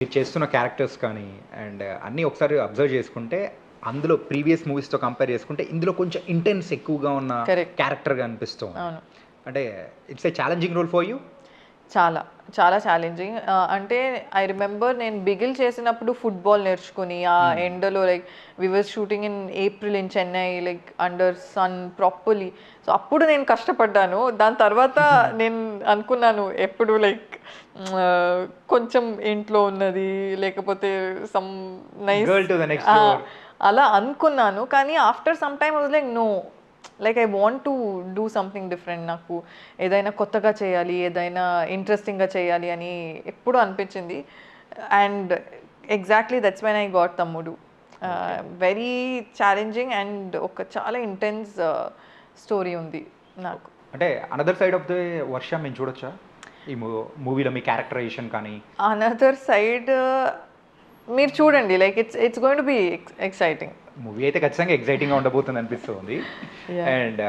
మీరు చేస్తున్న క్యారెక్టర్స్ కానీ అండ్ అన్నీ ఒకసారి అబ్జర్వ్ చేసుకుంటే అందులో ప్రీవియస్ మూవీస్తో కంపేర్ చేసుకుంటే ఇందులో కొంచెం ఇంటెన్స్ ఎక్కువగా ఉన్న. క్యారెక్టర్గా అనిపిస్తుంది అంటే it's a challenging role for you చాలా చాలా ఛాలెంజింగ్ అంటే ఐ రిమెంబర్ నేను బిగిల్ చేసినప్పుడు ఫుట్బాల్ నేర్చుకుని ఆ ఎండలో like we were shooting in April in Chennai like under sun properly so అప్పుడు నేను కష్టపడ్డాను. దాని తర్వాత నేను అనుకున్నాను. ఎప్పుడు లైక్ కొంచెం ఇంట్లో ఉన్నది లేకపోతే సమ్ నైస్. అలా అనుకున్నాను. కానీ after some time was like no like I want to do something different నాకు. ఏదైనా కొత్తగా చేయాలి ఏదైనా ఇంట్రెస్టింగ్గా చేయాలి అని ఎప్పుడు అనిపించింది. And exactly that's when I got Thammudu. Very challenging and ఒక చాలా ఇంటెన్స్ స్టోరీ ఉంది నాకు. అంటే another side of the Varsha మేము చూడొచ్చా? ఈ మూవీలో మీ క్యారెక్టరైజేషన్ కానీ? అనదర్ సైడ్ మీరు చూడండి like it's it's going to be exciting movie అయితే ఖచ్చితంగా ఎగ్జైటింగ్గా ఉండబోతుంది అనిపిస్తుంది. అండ్